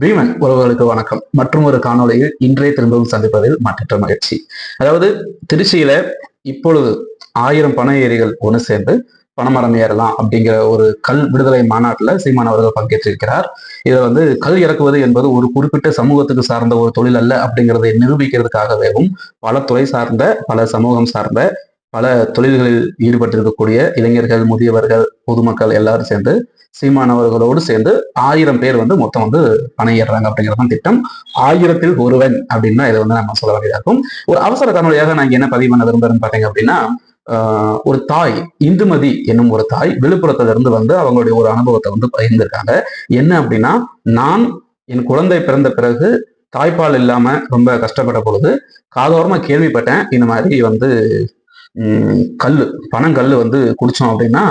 பீமன் உறவுகளுக்கு வணக்கம். மற்றும் ஒரு காணொலியில் இன்றைய திரும்பவும் சந்திப்பதில் மற்றற்ற மகிழ்ச்சி. அதாவது திருச்சியில இப்பொழுது ஆயிரம் பண ஏரிகள் ஒன்று சேர்ந்து பணமரம் ஏறலாம் அப்படிங்கிற ஒரு கல் விடுதலை மாநாட்டில் சீமான் அவர்கள் பங்கேற்றிருக்கிறார். இதை வந்து கல் இறக்குவது என்பது ஒரு குறிப்பிட்ட சமூகத்துக்கு சார்ந்த ஒரு தொழில் அல்ல அப்படிங்கிறதை நிரூபிக்கிறதுக்காகவேவும் பல துறை சார்ந்த பல சமூகம் சார்ந்த பல தொழில்களில் ஈடுபட்டிருக்கக்கூடிய இளைஞர்கள் முதியவர்கள் பொதுமக்கள் எல்லாரும் சேர்ந்து சீமானவர்களோடு சேர்ந்து ஆயிரம் பேர் வந்து மொத்தம் வந்து பணம் ஏறுறாங்க அப்படிங்கிறது தான் திட்டம். ஆயிரத்தில் ஒருவன் அப்படின்னா இதை வந்து நம்ம சொல்ல வேண்டியதாக இருக்கும். ஒரு அவசர காணொலியாக நான் என்ன பதிவு பண்ண விரும்புறேன்னு பார்த்தீங்க அப்படின்னா ஒரு தாய் இந்துமதி என்னும் ஒரு தாய் விழுப்புரத்திலிருந்து வந்து அவங்களுடைய ஒரு அனுபவத்தை வந்து பகிர்ந்திருக்காங்க. என்ன அப்படின்னா நான் என் குழந்தை பிறந்த பிறகு தாய்ப்பால் இல்லாம ரொம்ப கஷ்டப்பட்ட பொழுது காதோரமா கேள்விப்பட்டேன் இந்த மாதிரி வந்து கல் பனங்கல் வந்து குடித்தோம் அப்படின்னா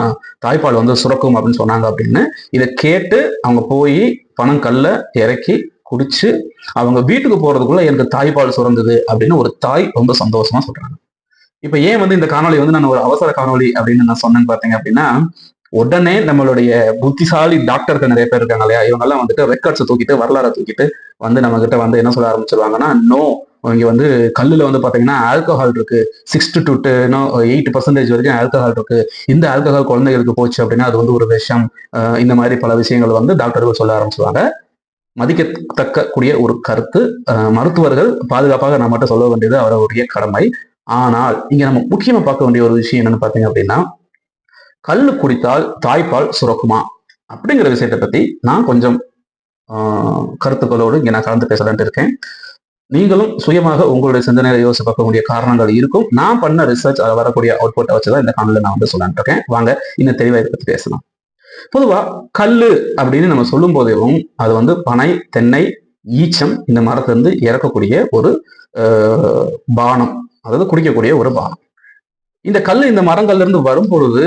தாய்ப்பால் வந்து சுரக்கும் அப்படின்னு சொன்னாங்க அப்படின்னு இதை கேட்டு அவங்க போய் பனங்கல்ல இறக்கி குடிச்சு அவங்க வீட்டுக்கு போறதுக்குள்ள எனக்கு தாய்ப்பால் சுரந்தது அப்படின்னு ஒரு தாய் ரொம்ப சந்தோஷமா சொல்றாங்க. இப்ப ஏன் வந்து இந்த காணொளி வந்து நான் ஒரு அவசர காணொளி அப்படின்னு நான் சொன்னேன்னு பாத்தீங்க அப்படின்னா உடனே நம்மளுடைய புத்திசாலி டாக்டர்கள் நிறைய பேர் இருக்காங்க இல்லையா? இவங்க எல்லாம் வந்துட்டு ரெக்கார்ட்ஸ் தூக்கிட்டு வரலாறை தூக்கிட்டு வந்து நம்ம கிட்ட வந்து என்ன சொல்ல ஆரம்பிச்சிருவாங்கன்னா நோ இங்கே வந்து கல்லில் வந்து பார்த்தீங்கன்னா ஆல்கஹால் இருக்கு. Six to to eight percentage வரைக்கும் ஆல்கஹால் இருக்கு. இந்த ஆல்கஹால் குழந்தைகளுக்கு போச்சு அப்படின்னா அது வந்து ஒரு விஷம். இந்த மாதிரி பல விஷயங்கள் வந்து டாக்டர்கள் சொல்ல ஆரம்பிச்சுவாங்க மதிக்கத்தக்க கூடிய ஒரு கருத்து. மருத்துவர்கள் பாதுகாப்பாக நம்மகிட்ட சொல்ல வேண்டியது அவருடைய கடமை. ஆனால் இங்க நம்ம முக்கியமா பார்க்க வேண்டிய ஒரு விஷயம் என்னன்னு பார்த்தீங்க அப்படின்னா கல் குடித்தால் தாய்ப்பால் சுரக்குமா? அப்படிங்கிற விஷயத்தை பத்தி நான் கொஞ்சம் கருத்துக்களோடு இங்க நான் கலந்து பேசலான்ட்டு இருக்கேன். நீங்களும் சுயமாக உங்களுடைய சிந்தனையில யோசிச்சு பார்க்கக்கூடிய காரணங்கள் இருக்கும். நான் பண்ண ரிசர்ச் அதை வரக்கூடிய அவுட்புட்டை வச்சுதான் இந்த காணல நான் வந்து சொல்லிட்டு இருக்கேன் வாங்க இன்னும் தெளிவா இதை பத்தி பேசலாம். பொதுவா கல்லு அப்படின்னு நம்ம சொல்லும் போதேவும் அது வந்து பனை தென்னை ஈச்சம் இந்த மரத்திலிருந்து இறக்கக்கூடிய ஒரு ஆஹ், பானம். அதாவது குடிக்கக்கூடிய ஒரு பானம். இந்த கல் இந்த மரங்கள்ல இருந்து வரும் பொழுது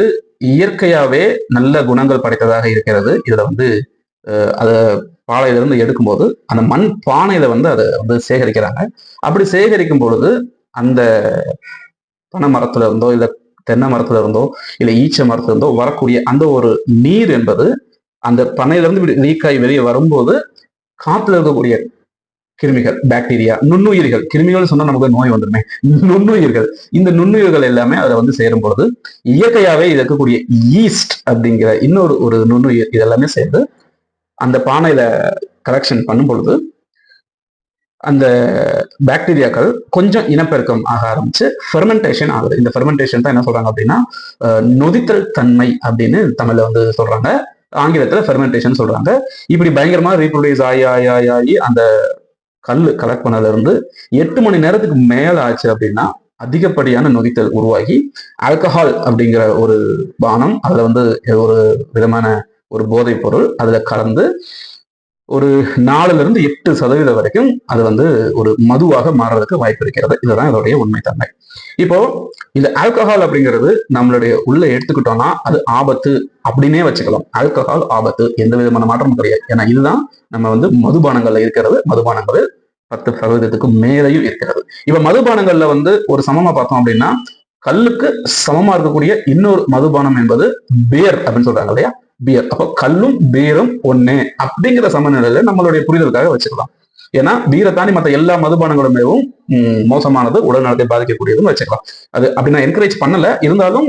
இயற்கையாவே நல்ல குணங்கள் படைத்ததாக இருக்கிறது. இதுல வந்து அதை பாலையிலேருந்து எடுக்கும்போது அந்த மண் பானையில வந்து அதை வந்து சேகரிக்கிறாங்க. அப்படி சேகரிக்கும் பொழுது அந்த பனை மரத்துல இருந்தோ இல்லை தென்னை மரத்துல இருந்தோ இல்லை ஈச்ச மரத்துல இருந்தோ வரக்கூடிய அந்த ஒரு நீர் என்பது அந்த பனையிலிருந்து லீக்காய் வெளியே வரும்போது காத்துல இருக்கக்கூடிய கிருமிகள் பாக்டீரியா நுண்ணுயிர்கள். கிருமிகள் சொன்னா நமக்கு நோய் வந்துருமே நுண்ணுயிர்கள். இந்த நுண்ணுயிர்கள் எல்லாமே அதை வந்து சேரும் பொழுது இயற்கையாவே இருக்கக்கூடிய ஈஸ்ட் அப்படிங்கிற இன்னொரு ஒரு நுண்ணுயிர் இதெல்லாமே சேர்ந்து அந்த பானையில கலெக்ஷன் பண்ணும் பொழுது அந்த பாக்டீரியாக்கள் கொஞ்சம் இனப்பெருக்கம் ஆக ஆரம்பிச்சு ஃபெர்மெண்டேஷன் ஆகுது. இந்த ஃபெர்மெண்டேஷன் தான் என்ன சொல்றாங்க அப்படின்னா நொதித்தல் தன்மை அப்படின்னு தமிழ்ல வந்து சொல்றாங்க. ஆங்கிலத்துல ஃபெர்மெண்டேஷன் சொல்றாங்க. இப்படி பயங்கரமா ரீப்ரொடியூஸ் ஆகி ஆகி ஆகி ஆகி அந்த கல் கலெக்ட் பண்ணதுல இருந்து எட்டு மணி நேரத்துக்கு மேல ஆச்சு அப்படின்னா அதிகப்படியான நொதித்தல் உருவாகி ஆல்கஹால் அப்படிங்கிற ஒரு பானம் அதுல வந்து ஒரு விதமான ஒரு போதைப் பொருள் அதுல கலந்து ஒரு நாலுல இருந்து எட்டு சதவீதம் வரைக்கும் அது வந்து ஒரு மதுவாக மாறுறதுக்கு வாய்ப்பு இருக்கிறது. இதுதான் இதோடைய உண்மைத்தன்மை. இப்போ இந்த ஆல்கஹால் அப்படிங்கிறது நம்மளுடைய உள்ள எடுத்துக்கிட்டோம்னா அது ஆபத்து அப்படின்னே வச்சுக்கலாம். ஆல்கஹால் ஆபத்து எந்த விதமான மாற்றமும் கிடையாது. ஏன்னா இதுதான் நம்ம வந்து மதுபானங்கள்ல இருக்கிறது. மதுபானங்கள் பத்து சதவீதத்துக்கு மேலேயும் இருக்கிறது. இப்ப மதுபானங்கள்ல வந்து ஒரு சமமா பார்த்தோம் அப்படின்னா கல்லுக்கு சமமா இருக்கக்கூடிய இன்னொரு மதுபானம் என்பது பேர் அப்படின்னு சொல்றாங்க இல்லையா? பியர் அப்போ கல்லும் பீரும் ஒண்ணு அப்படிங்கிற சமநிலையில நம்மளுடைய புரிதலுக்காக வச்சுக்கலாம். ஏன்னா பீரை தாண்டி மற்ற எல்லா மதுபானங்களுமேவும் மோசமானது உடல் நலத்தை பாதிக்கக்கூடியதுன்னு வச்சுக்கலாம். அது அப்படி நான் என்கரேஜ் பண்ணல. இருந்தாலும்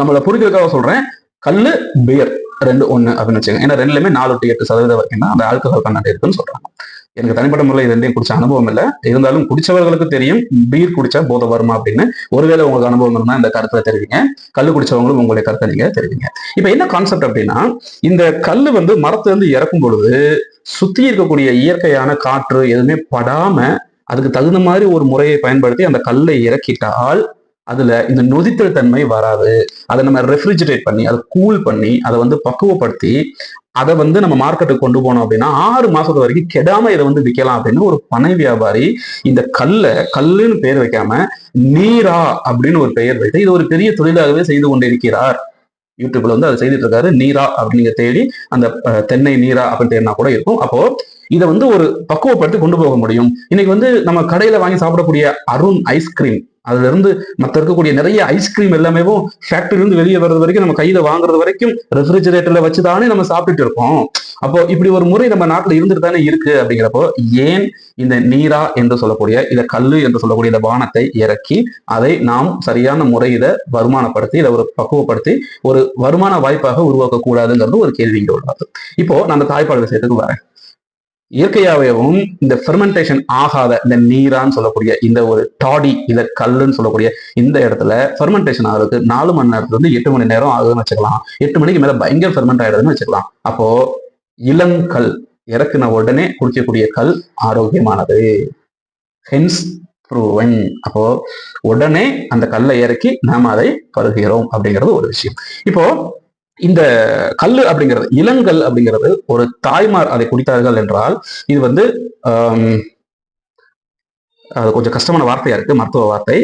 நம்மள புரிதலுக்காக சொல்றேன். கல்லு பியர் ரெண்டு ஒண்ணு அப்படின்னு வச்சுக்கோங்க. ஏன்னா ரெண்டுலயுமே நாலு டு எட்டு சதவீதம் வரைக்கும் தான் அந்த ஆல்கஹால் கண்டென்ட் இருக்குன்னு சொல்றாங்க. எனக்கு தனிப்பட்ட முறையில் இது ரெண்டையும் குடிச்ச அனுபவம் இல்லை. இருந்தாலும் குடிச்சவர்களுக்கு தெரியும் பீர் குடிச்சா போதை வருமா அப்படின்னு. ஒருவேளை உங்களுக்கு அனுபவம் இருந்தால் இந்த கருத்தை தெரிவிங்க. கல்லு குடிச்சவங்களும் உங்களுடைய கருத்தை நீங்க தெரிவிங்க. இப்ப என்ன கான்செப்ட் அப்படின்னா இந்த கல்லு வந்து மரத்துல இருந்து இறக்கும் பொழுது சுத்தி இருக்கக்கூடிய இயற்கையான காற்று எதுவுமே படாம அதுக்கு தகுந்த மாதிரி ஒரு முறையை பயன்படுத்தி அந்த கல்லை இறக்கிட்டால் அதுல இந்த நொதித்தல் தன்மை வராது. அதை நம்ம ரெஃப்ரிஜிரேட் பண்ணி அதை கூல் பண்ணி அதை வந்து பக்குவப்படுத்தி அதை வந்து நம்ம மார்க்கெட்டுக்கு கொண்டு போனோம் அப்படின்னா ஆறு மாசத்து வரைக்கும் கெடாம இதை வந்து விற்கலாம் அப்படின்னு ஒரு பனை வியாபாரி இந்த கல்லை கல்லுன்னு பெயர் வைக்காம நீரா அப்படின்னு ஒரு பெயர் வைத்து இது ஒரு பெரிய தொழிலாகவே செய்து கொண்டிருக்கிறார். யூடியூப்ல வந்து அதை செய்துட்டு இருக்காரு நீரா அப்படிங்கிற தேடி அந்த தென்னை நீரா அப்படின்னு தேடினா கூட இருக்கும். அப்போ இதை வந்து ஒரு பக்குவப்படுத்தி கொண்டு போக முடியும். இன்னைக்கு வந்து நம்ம கடையில வாங்கி சாப்பிடக்கூடிய அருண் ஐஸ்கிரீம் அதுல இருந்து மத்த இருக்கக்கூடிய நிறைய ஐஸ்கிரீம் எல்லாமே ஃபேக்டரில இருந்து வெளியே வர்றது வரைக்கும் நம்ம கையில வாங்குறது வரைக்கும் ரெஃப்ரிஜரேட்டர்ல வச்சுதானே நம்ம சாப்பிட்டுட்டு இருக்கோம். அப்போ இப்படி ஒரு முறை நம்ம நாட்டுல இருந்துட்டு தானே இருக்கு அப்படிங்கிறப்போ ஏன் இந்த நீரா என்று சொல்லக்கூடிய இந்த கல்லு என்று சொல்லக்கூடிய இந்த பானத்தை இறக்கி அதை நாம் சரியான முறையில வருமானப்படுத்தி இதை ஒரு பக்குவப்படுத்தி ஒரு வருமான வாய்ப்பாக உருவாக்க கூடாதுங்கிறது ஒரு கேள்வி இங்கே உள்ளது இப்போ நம்ம அந்த தாய்ப்பால் விஷயத்துக்கு வரேன். இயற்கையாகவும் இந்த ஃபெர்மெண்டேஷன் ஆகாத இந்த நீரான்னு சொல்லக்கூடிய இந்த ஒரு டாடி இல்ல கல்லுன்னு சொல்லக்கூடிய இந்த இடத்துல ஃபெர்மெண்டேஷன் ஆகிறதுக்கு நாலு மணி நேரத்துல இருந்து எட்டு மணி நேரம் ஆகுதுன்னு வச்சுக்கலாம். எட்டு மணிக்கு மேல பயங்கர ஃபெர்மெண்ட் ஆயிடுதுன்னு வச்சுக்கலாம். அப்போ இளங்கல் இறக்குன உடனே குடிக்கக்கூடிய கல் ஆரோக்கியமானது. ஹென்ஸ் ப்ரூவன் அப்போ உடனே அந்த கல்லை இறக்கி நாம் அதை பருகிறோம் அப்படிங்கிறது ஒரு விஷயம். இப்போ இந்த கல் அப்படிங்கிறது இளங்கல் அப்படிங்கிறது ஒரு தாய்மார் அதை குடித்தார்கள் என்றால் இது வந்து அது கொஞ்சம் கஷ்டமான வார்த்தையா இருக்கு மருத்துவ வார்த்தை.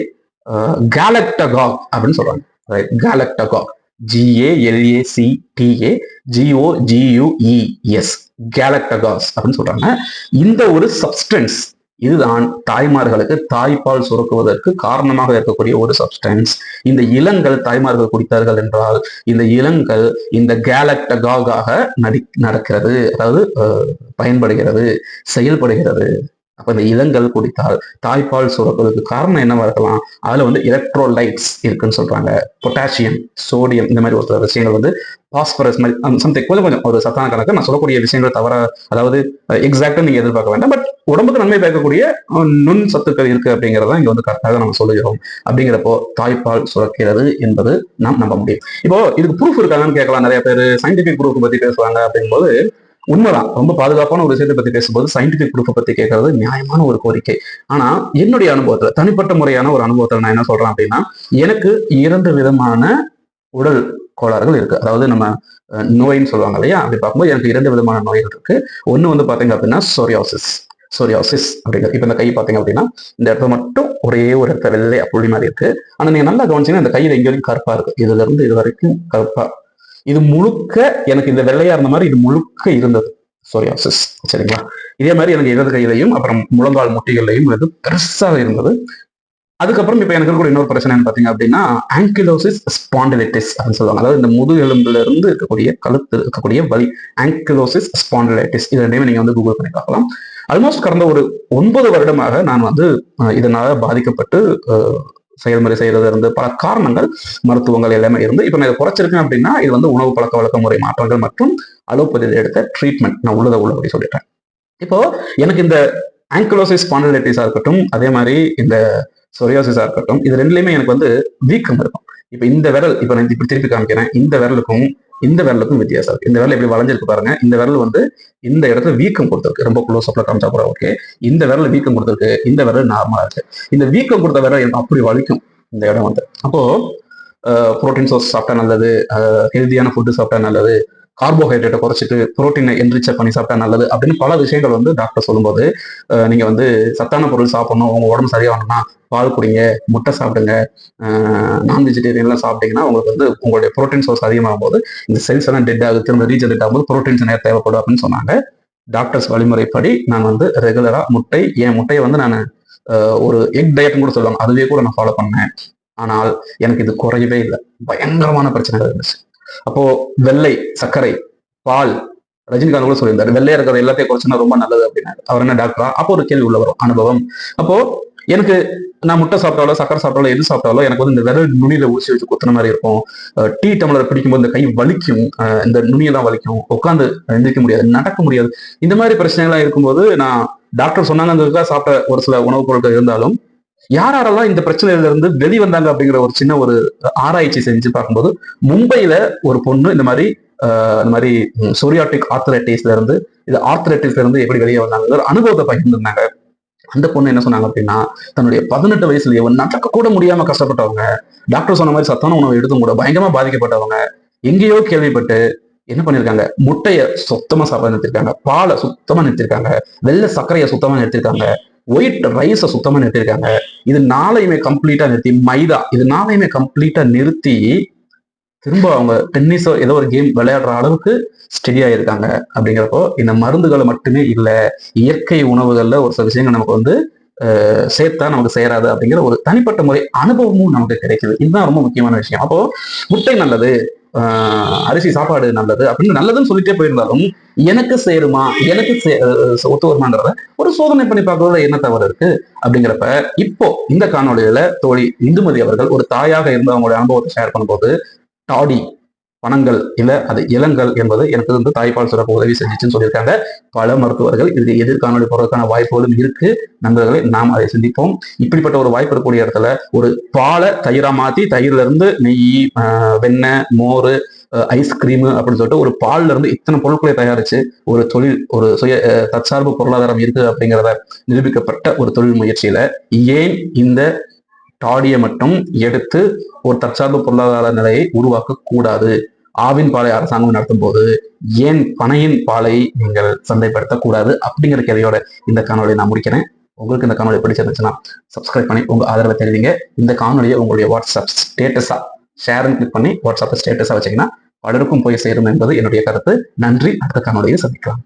கேலக்டகாக் அப்படின்னு சொல்றாங்க. கேலக்டகாக் ஜிஏஎல்ஏசி டிஏ ஜிஓ ஜியூஇஎஸ் கேலக்டகாஸ் அப்படின்னு சொல்றாங்க. இந்த ஒரு சப்ஸ்டன்ஸ் இதுதான் தாய்மார்களுக்கு தாய்ப்பால் சுரக்குவதற்கு காரணமாக இருக்கக்கூடிய ஒரு சப்ஸ்டன்ஸ் இந்த இளங்கள் தாய்மார்கள் குடித்தார்கள் என்றால் இந்த இளங்கள் இந்த கேலக்டகாக நடி நடக்கிறது. அதாவது பயன்படுகிறது செயல்படுகிறது. அப்ப இந்த இளங்கள் குடித்தால் தாய்ப்பால் சுரப்பதற்கு காரணம் என்னவா இருக்கலாம் அதுல வந்து எலக்ட்ரோலைட்ஸ் இருக்குன்னு சொல்றாங்க. பொட்டாசியம் சோடியம் இந்த மாதிரி ஒரு சில விஷயங்கள் வந்து பாஸ்பரஸ் மாதிரி um, சம்திங் கொஞ்சம் கொஞ்சம் ஒரு சத்தான கணக்கு. நான் சொல்லக்கூடிய விஷயங்கள் தவிர அதாவது uh, எக்ஸாக்டா நீங்க எதிர்பார்க்க வேண்டாம். பட் உடம்புக்கு நன்மை பயக்கக்கூடிய uh, நுண் சத்துக்கள் இருக்கு அப்படிங்கறத இங்க வந்து கரெக்டாக நம்ம சொல்லுகிறோம். அப்படிங்கிறப்போ தாய்ப்பால் சுரக்கிறது என்பது நாம் நம்ப முடியும். இப்போ இதுக்கு ப்ரூஃப் இருக்காங்கன்னு கேட்கலாம். நிறைய பேர் சயின்டிபிக் ப்ரூஃப் பத்தி பேசுவாங்க அப்படிங்கும்போது உண்மைதான். ரொம்ப பாதுகாப்பான ஒரு விஷயத்தை பத்தி பேசும்போது சயின்டிபிக் ப்ரூஃபை பத்தி கேட்கறது நியாயமான ஒரு கோரிக்கை. ஆனா என்னுடைய அனுபவத்துல தனிப்பட்ட முறையான ஒரு அனுபவத்துல நான் என்ன சொல்றேன் அப்படின்னா எனக்கு இரண்டு விதமான உடல் கோளாறுகள் இருக்கு. அதாவது நம்ம நோயின்னு சொல்லுவாங்க இல்லையா? அப்படி பார்க்கும்போது எனக்கு இரண்டு விதமான நோய்கள் இருக்கு. ஒண்ணு வந்து பாத்தீங்க அப்படின்னா சோரியாசிஸ் சோரியாசிஸ் அப்படிங்கிறது இப்போ இந்த கை பார்த்தீங்க அப்படின்னா இந்த இடத்துல மட்டும் ஒரே ஒரு இடத்துல வெள்ளை புள்ளி மாதிரி இருக்கு. ஆனால் நீங்கள் நல்லா கவனிச்சீங்கன்னா இந்த கையில் எங்கேயும் கருப்பாக இருக்கு. இதுல இருந்து இது வரைக்கும் கருப்பாக இது முழுக்க எனக்கு இந்த வெள்ளையா இருந்த மாதிரி இது முழுக்க இருந்தது. சோரியாசிஸ் சரிங்களா? இதே மாதிரி எனக்கு இடது கையிலையும் அப்புறம் முழங்கால் முட்டிகள்லையும் இது பெருசாக இருந்தது. அதுக்கப்புறம் இப்போ எனக்கு கூட இன்னொரு பிரச்சனை பார்த்தீங்க அப்படின்னா ஆங்கிலோசிஸ் ஸ்பாண்டிலைட்டிஸ் அப்படின்னு சொல்லுவாங்க. அதாவது இந்த முதுகெலும்புல இருந்து இருக்கக்கூடிய கழுத்து இருக்கக்கூடிய வலி. ஆங்கிலோசிஸ் ஸ்பாண்டிலைட்டிஸ் இது ரெண்டையும் நீங்க வந்து கூகுள் பண்ணி பார்க்கலாம். ஆல்மோஸ்ட் கடந்த ஒரு ஒன்பது வருடமாக நான் வந்து இதனால பாதிக்கப்பட்டு செயல்முறை செய்யறது இருந்து பல காரணங்கள் மருத்துவங்கள் எல்லாமே இருந்து இப்போ நான் இதை குறைச்சிருக்கேன் அப்படின்னா இது வந்து உணவு பழக்க வழக்க முறை மாற்றங்கள் மற்றும் அலோபதியில் எடுத்த ட்ரீட்மெண்ட் நான் உள்ளதை உள்ளபடி சொல்லிட்டேன். இப்போ எனக்கு இந்த ஆங்கிலோசிஸ் ஸ்பாண்டிலைட்டிஸா இருக்கட்டும் அதே மாதிரி இந்த சொரியாசிஸா இருக்கட்டும் இது ரெண்டுலேயுமே எனக்கு வந்து வீக்கம் இருக்கும். இப்போ இந்த விரல் இப்போ நான் இப்படி திருப்பி காமிக்கிறேன் இந்த விரலுக்கும் இந்த விரலுக்கும் வித்தியாசம் இருக்கு. இந்த விரல் எப்படி வளைஞ்சிருக்கு பாருங்க. இந்த விரல் வந்து இந்த இடத்துல வீக்கம் கொடுத்துருக்கு. ரொம்ப க்ளோஸ் அப்ல காமிச்சா கூட ஓகே இந்த விரல் வீக்கம் கொடுத்துருக்கு. இந்த விரல் நார்மலா இருக்கு. இந்த வீக்கம் கொடுத்த விரல் எனக்கு அப்படி வலிக்கும். இந்த இடம் வந்து. அப்போ புரோட்டீன் சோர்ஸ் சாப்பிட்டா நல்லது. ஹெல்த்தியான ஃபுட்டு சாப்பிட்டா நல்லது. கார்போஹைட்ரேட்டை குறைச்சிட்டு புரோட்டீனை என்ரிச்சர் பண்ணி சாப்பிட்டா நல்லது அப்படின்னு பல விஷயங்கள் வந்து டாக்டர் சொல்லும்போது நீங்கள் நீங்க வந்து சத்தான பொருள் சாப்பிடணும் உங்க உடம்பு சரியாகணும்னா பால் குடிங்க முட்டை சாப்பிடுங்க நான் வெஜிடேரியன்லாம் சாப்பிட்டீங்கன்னா உங்களுக்கு வந்து உங்களுடைய புரோட்டீன் சோர்ஸ் அதிகமாகும் போது இந்த செல்ஸ் எல்லாம் டெட் ஆகுது திரும்ப ரீஜெனரேட் ஆகும்போது புரோட்டீன்ஸ் நிறைய தேவைப்படும் அப்படின்னு சொன்னாங்க. டாக்டர்ஸ் வழிமுறைப்படி நான் வந்து ரெகுலரா முட்டை என் முட்டையை வந்து நான் ஒரு எக் டயட்னு கூட சொல்லுவாங்க அதுவே கூட நான் ஃபாலோ பண்ணேன். ஆனால் எனக்கு இது குறையவே இல்லை. பயங்கரமான பிரச்சனைகள் இருந்துச்சு. அப்போ வெள்ளை சர்க்கரை பால் ரஜினிகாந்த் கூட சொல்லியிருந்தாரு. வெள்ளையா இருக்கிற எல்லாத்தையும் குறைச்சுனா ரொம்ப நல்லது அப்படின்னாரு. அவர் என்ன டாக்டரா அப்போ ஒரு கேள்வி உள்ள வரும் அனுபவம். அப்போ எனக்கு நான் முட்டை சாப்பிட்டாலோ சக்கரை சாப்பிட்டாலோ எது சாப்பிட்டாலோ எனக்கு வந்து இந்த விரல் நுனியில ஊசி வச்சு குத்துன மாதிரி இருக்கும். டீ டம்ளர் பிடிக்கும்போது இந்த கை வலிக்கும். அஹ் இந்த நுனியெல்லாம் வலிக்கும். உட்காந்து எந்திரிக்க முடியாது நடக்க முடியாது. இந்த மாதிரி பிரச்சனைகள்லாம் இருக்கும்போது நான் டாக்டர் சொன்னாங்க சாப்பிட்ட ஒரு சில உணவுப் பொருட்கள் இருந்தாலும் யார் யாரெல்லாம் இந்த பிரச்சனையில இருந்து வெளிவந்தாங்க அப்படிங்கிற ஒரு சின்ன ஒரு ஆராய்ச்சி செஞ்சு பார்க்கும்போது மும்பையில ஒரு பொண்ணு இந்த மாதிரி இந்த மாதிரி சோரியாட்டிக் ஆர்த்தரைட்டிஸ்ல இருந்து இது ஆர்த்தரைட்டிஸ்ல இருந்து எப்படி வெளியே வந்தாங்க ஒரு அனுபவத்தை பகிர்ந்திருந்தாங்க. அந்த பொண்ணு என்ன சொன்னாங்க அப்படின்னா தன்னுடைய பதினெட்டு வயசுலயே நடக்க கூட முடியாம கஷ்டப்பட்டவங்க டாக்டர் சொன்ன மாதிரி சத்தான உணவு எடுத்தும் கூட பயங்கரமா பாதிக்கப்பட்டவங்க எங்கேயோ கேள்விப்பட்டு என்ன பண்ணிருக்காங்க? முட்டைய சுத்தமா சாப்பிட நிறுத்திருக்காங்க. பாலை சுத்தமா நிறுத்திருக்காங்க. வெள்ளை சர்க்கரையை சுத்தமா நிறுத்திருக்காங்க. ஒயிட் ரைஸை சுத்தமாக நிறுத்திருக்காங்க. இது நாளையுமே கம்ப்ளீட்டாக நிறுத்தி மைதா இது நாளையுமே கம்ப்ளீட்டாக நிறுத்தி திரும்ப அவங்க டென்னிஸோ ஏதோ ஒரு கேம் விளையாடுற அளவுக்கு ஸ்டெடியாகிருக்காங்க அப்படிங்கிறப்போ இந்த மருந்துகளை மட்டுமே இல்லை இயற்கை உணவுகளில் ஒரு சில விஷயங்கள் நமக்கு வந்து சேர்த்தா நமக்கு சேராது அப்படிங்கிற ஒரு தனிப்பட்ட முறை அனுபவமும் நமக்கு கிடைக்குது. இதுதான் ரொம்ப முக்கியமான விஷயம். அப்போ முட்டை நல்லது அரிசி சாப்பாடு நல்லது அப்படின்னு நல்லதுன்னு சொல்லிட்டே போயிருந்தாலும் எனக்கு சேருமா? எனக்கு ஒத்து வருமான்றத ஒரு சோதனை பண்ணி பார்க்கறதுல என்ன தவறு இருக்கு அப்படிங்கிறப்ப இப்போ இந்த காணொளியில தோழி இந்துமதி அவர்கள் ஒரு தாயாக இருந்து அவங்களுடைய அனுபவத்தை ஷேர் பண்ணும்போது டாடி பணங்கள் இல்ல அது இளங்கள் என்பது எனக்கு வந்து தாய்ப்பால் சுரக்க உதவி செஞ்சுச்சுன்னு சொல்லியிருக்காங்க. பல மருத்துவர்கள் இதுக்கு எதிர்காணொலி போறதுக்கான வாய்ப்புகளும் இருக்கு. நண்பர்களை நாம் அதை சிந்திப்போம். இப்படிப்பட்ட ஒரு வாய்ப்பு இருக்கக்கூடிய இடத்துல ஒரு பாலை தயிரா மாத்தி தயிர்ல இருந்து நெய் ஆஹ் வெண்ணெய் மோர் ஐஸ்கிரீம் அப்படின்னு சொல்லிட்டு ஒரு பால்ல இருந்து இத்தனை பொருட்களை தயாரிச்சு ஒரு தொழில் ஒரு சுய தற்சார்பு பொருளாதாரம் இருக்கு அப்படிங்கிறத நிரூபிக்கப்பட்ட ஒரு தொழில் முயற்சியில ஏன் இந்த டாடியை மட்டும் எடுத்து ஒரு தற்சார்பு பொருளாதார நிலையை உருவாக்க கூடாது. ஆவின் பாலை அரசாங்கம் நடத்தும் போது ஏன் பனையின் பாலை நீங்கள் சந்தைப்படுத்தக்கூடாது அப்படிங்கிற கேள்வியோட இந்த காணொலியை நான் முடிக்கிறேன். உங்களுக்கு இந்த காணொலி பிடிச்சிருந்துச்சுன்னா சப்ஸ்கிரைப் பண்ணி உங்க ஆதரவை தெரிவிங்க. இந்த காணொலியை உங்களுடைய வாட்ஸ்அப் ஸ்டேட்டஸா ஷேர்னு கிளிக் பண்ணி வாட்ஸ்அப் ஸ்டேட்டஸா வச்சீங்கன்னா பலருக்கும் போய் சேரும் என்பது என்னுடைய கருத்து. நன்றி. அடுத்த காணொலியை சந்திக்கலாம்.